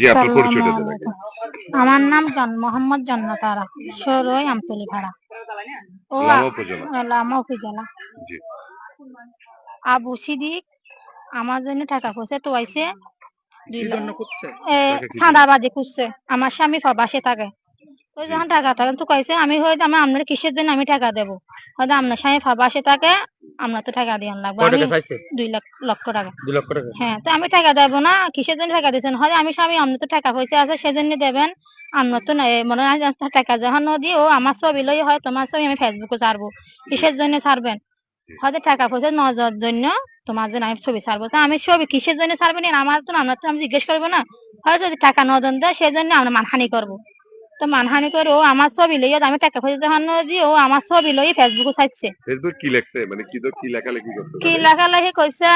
জি আপনার পরিচয়টা দেন আগে আমার নাম জন মোহাম্মদ জন্নতারা সরই আমতলি ভাড়া ও লামা উপজেলা। লামা উপজেলা। জি। আবু সিদ্দিক আমার জন্য টাকা পয়সা কি চাঁদাবাজি করছে আমার স্বামী প্রবাসে থাকে। ওই যখন টাকা থাকে তো কইছে আমি হয়তো আমি আপনার কিসের জন্য আমি টাকা দেবো? হয়তো আপনার স্বামী প্রবাসে থাকে আপনার তো টাকা দিয়ে লাগবে আমি দুই লাখ লক্ষ টাকা। দুই লক্ষ টাকা। হ্যাঁ তো আমি টাকা দেবো না কিসের জন্য টাকা দিচ্ছেন হয় আমি স্বামী আপনার তো টাকা পয়সা আছে সেজন্য দেবেন। আপনার তো মনে হয় টাকা যখন নদী ও আমার ছবি লই হয় তোমার ছবি আমি ফেসবুকে ছাড়বো। কিসের জন্য ছাড়বেন? হয়তো টাকা পয়সা নজর জন্য তোমার জন্য আমি ছবি ছাড়বো। তো আমি ছবি কিসের জন্য ছাড়বেন আমার তো আপনার তো আমি জিজ্ঞেস করব না। হয়তো যদি টাকা নজর দেয় সেজন্য আমরা মানহানি করব। তো মানহানি করে ও আমার ছবি লইয়া আমি টাকা পয়সা যখন নদী ও আমার ছবি লই ফেসবুকে ছাড়ছে ফেসবুক কি লেখছে? মানে কি তো কি লেখালেখি করছে কি মানে? লেখালেখি কইছে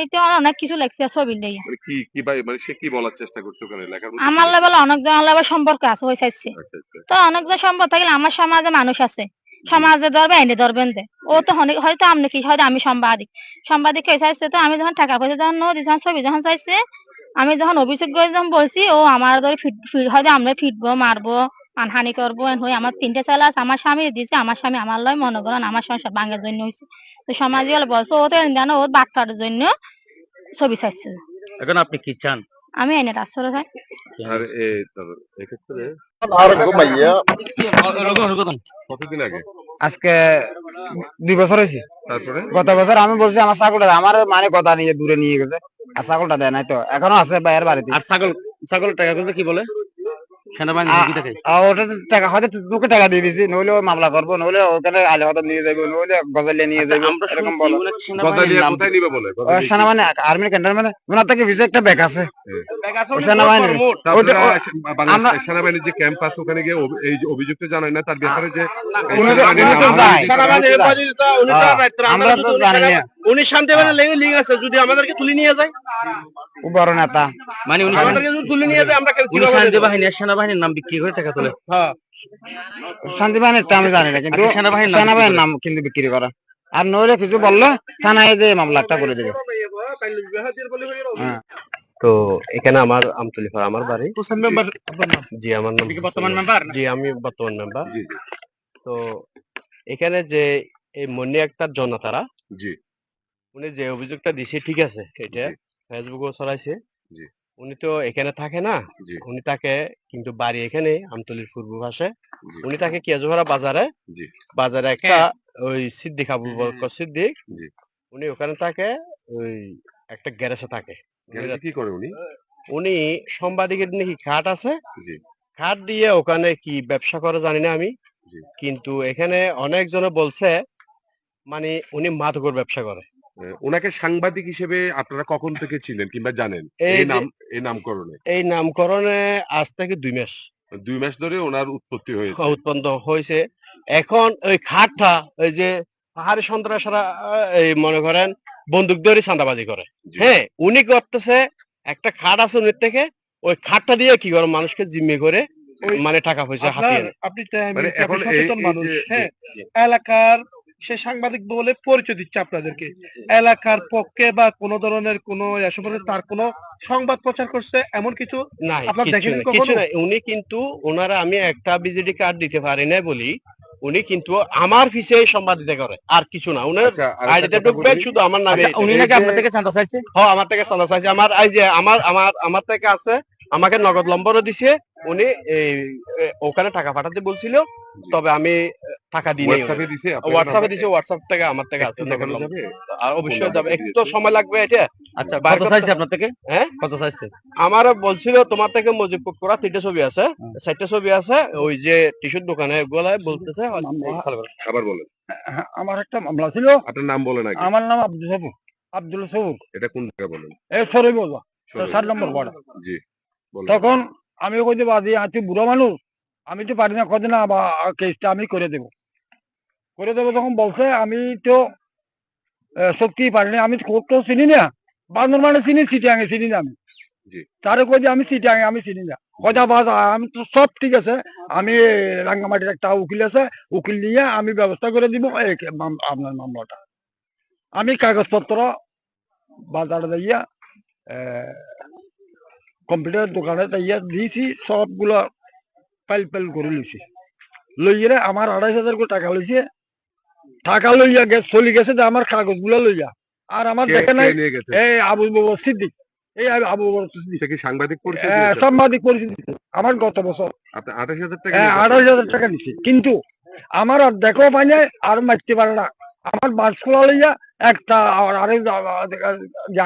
নিতে অনেক কিছু লেখছে ছবি লইয়া। মানে কি কি ভাই মানে সে কি বলার চেষ্টা করছে ওখানে? মধ্যে আমার? লেভেলে অনেক জনের লেভেল সম্পর্ক আছে চাইছে আচ্ছা আচ্ছা। তো অনেক জন সম্পর্ক থাকলে আমার সমাজে মানুষ আছে। সমাজে ধরবে এনে ধরবেন দে। ও তো অনেক হয়তো আপনি কি হয়তো আমি সাংবাদিক। সাংবাদিক চাইছে তো আমি যখন টাকা পয়সা যখন ছবি যখন চাইছে আমি যখন অভিযোগ করে যখন বলছি ও আমার ধরে ফিট ফিট- হয়তো আমরা ফিটবো মারবো মানহানি করব হয়ে আমার তিনটে ছেলে আছে আমার স্বামী দিছে আমার স্বামী আমার লয় মনে করেন আমার সংসার ভাঙার জন্য হয়েছে তো সমাজে হলে বলছে ও তো জানো ও বাচ্চার জন্য ছবি চাইছে এখন আপনি কি চান? আমি এনে রাস্তায় থাকি আর এক্ষেত্রে কতদিন আগে? আজকে দুই বছর হয়েছে। তারপরে? গত বছর আমি বলছি আমার ছাগলটা আমার মানে কথা নিয়ে দূরে নিয়ে গেছে। আর ছাগলটা দেয় নাই তো। এখনও আছে বাইরের বাড়িতে। আর ছাগল ছাগল টাকা গুলো কি বলে? সেনাবাহিনী আ- কি থাকে আর ওটা টাকা হয়তো তোকে টাকা দিয়ে দিছি নইলে ও মামলা করব নইলে ওখানে আলে হয়তো নিয়ে যাব নইলে গজালিয়া নিয়ে যাব এরকম বলো। ওনার? সেনাবাহিনী আর্মি ক্যান্টনমেন্ট ওনার থেকে ভিসা একটা ব্যাগ আছে। ও সেনাবাহিনী তা ওটা- আপনারা ও- সে- বাংলাদেশ আমরা- সেনাবাহিনীর যে ক্যাম্প আছে ওখানে গিয়ে এই অভিযুক্ত জানায় না তার ব্যাপারে যে আমরা তো জানি না। উনি লেগে লিঙ্ক আছে যদি আমাদেরকে তুলে নিয়ে যায়। বড় নেতা মানে উনি আমাদেরকে যদি তুলে নিয়ে যায় আমরা কেউ কীভাবে শান্তিবাহিনী সেনাবাহিনীর নাম বিক্রি করে টাকা তোলে। হ্যাঁ। শান্তি বাহিনীর আমি জানি না কিন্তু আচ্ছা, সেনাবাহিনীর নাম সেনাবাহিনীর বিক্রি নাম কিন্তু বিক্রি করা। আর নইলে কিছু বললে থানায় যে মামলাটা করে দেবে। হ্যাঁ। তো এখানে আমার আমতলি পাড়া আমার বাড়ি। মেম্বার? জি আমার নাম বর্তমান মেম্বার? জি আমি বর্তমান মেম্বার। তো এখানে যে এই মনি একটা জনতারা জি। উনি যে অভিযোগটা দিছে ঠিক আছে এটা জি। ফেসবুকে ছড়াইছে। জি। উনি তো এখানে থাকে না জি। উনি থাকে কিন্তু বাড়ি এখানে আমতলির পূর্ব পাশে। উনি থাকে কেজোহরা বাজারে। জি। বাজারে একটা ওই সিদ্দিক আবুল বকর সিদ্দিক। জি। উনি ওখানে থাকে ওই একটা গ্যারেজে থাকে। গ্যারেজে কি করে উনি? উনি সাংবাদিকের নাকি খাট আছে। জি। খাট দিয়ে ওখানে কি ব্যবসা করে জানি না আমি। জি। কিন্তু এখানে অনেকজনে বলছে মানে উনি মাদকর ব্যবসা করে। ওনাকে সাংবাদিক হিসেবে আপনারা কখন থেকে ছিলেন কিংবা জানেন? এই এই নাম এই নামকরণে? এই নামকরণে আজ থেকে দুই মাস। দুই মাস ধরে ওনার উৎপত্তি হয়েছে। উৎপন্ন হয়েছে। এখন ওই খাটটা ওই যে পাহাড়ি সন্ত্রাসরা এই মনে করেন বন্দুক ধরে চাঁদাবাজি করে। হ্যাঁ উনি করতেছে একটা খাট আছে উনির থেকে ওই খাটটা দিয়ে কি করে মানুষকে জিম্মি করে মানে টাকা পয়সা হাতিয়ে। আপনি হ্যাঁ। এলাকার সে সাংবাদিক বলে পরিচয় দিচ্ছে আপনাদেরকে। এলাকার পক্ষে বা কোনো ধরনের কোনো তার কোনো সংবাদ প্রচার করছে এমন কিছু নাই আপনার কিছু দেখেনি নাই, কখনো? কিছু নাই। উনি কিন্তু ওনারা আমি একটা বিজেডি কার্ড দিতে পারি না বলি উনি কিন্তু আমার পিছে সম্পাদিত করে আর কিছু না। উনার আচ্ছা আইডিতে ঢুকবে শুধু আমার নামে আচ্ছা, উনি নাকি আপনার থেকে চাঁদা চাইছে? হ্যাঁ আমার থেকে চাঁদা চাইছে। আমার এই যে আমার আমার আমার থেকে আছে আমাকে নগদ নম্বরও দিছে উনি এই ওখানে টাকা পাঠাতে বলছিল তবে আমি টাকা দিই নাই হোয়াটসঅ্যাপে দিছে হোয়াটসঅ্যাপে থেকে আমার থেকে আছে একটু দেখানো যাবে? আর অবশ্যই যাবে। একটু সময় লাগবে এটা? আচ্ছা কত চাইছে আপনার থেকে? হ্যাঁ? কত চাইছে আমার বলছিল তোমার থেকে মজিবপুর করা তিনটে ছবি আছে। চারটে ছবি আছে ওই যে টিশুর দোকানে গুলায় বলতেছে আবার বলেন। হ্যাঁ, আমার একটা মামলা ছিল। আপনার নাম বলেন আগে। আমার নাম আব্দুল সবুর আব্দুল সবুর এটা কোন জায়গা বলেন? এই সরই বলবা। সরে। সাত নম্বর ওয়ার্ড। জি তখন আমি কইতে বাদি আছি বুড়ো মানুষ আমি তো পারি না কদিন না বা কেসটা আমি করে দেব। করে দেবো তখন বলছে আমি তো সত্যি পারি না আমি কোর্ট তো চিনি না বান্দর মানে চিনি সিটিয়াঙে চিনি না আমি। তারে কই যে আমি সিটিয়াঙে আমি চিনি না। কথা বাজ আমি তো সব ঠিক আছে আমি রাঙ্গামাটির একটা উকিল আছে উকিল নিয়ে আমি ব্যবস্থা করে দিব এই আপনার মামলাটা। আমি কাগজপত্র বাজারে যাইয়া আহ, কম্পিউটার দোকানে তাইয়া দিয়েছি সবগুলা পাইল পাইল করে লইছি লইয়া আমার আড়াইশ হাজার করে টাকা লইছে টাকা লইয়া গেছে চলি গেছে যে আমার কাগজগুলা লইয়া আর আমার দেখে নাই এই আবু বকর সিদ্দিক এই আবু বকর সিদ্দিক সাংবাদিক পরিচয় সাংবাদিক আমার গত বছর আপনি আঠাশ হাজার টাকা হ্যাঁ, নিয়ে গেছেন? আড়াইশ হাজার টাকা নিচ্ছে কিন্তু আমার আর দেখো পাই নাই আর মারতে পারে না আমার বাস খোলা লইয়া একটা আর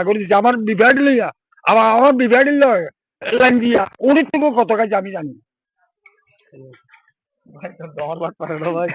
করে দিচ্ছে আমার বিভাগ লইয়া আবার আমার বিভাগ লয় উনি থেকে কত কাজ আমি জানি বাট পারে না ভাই।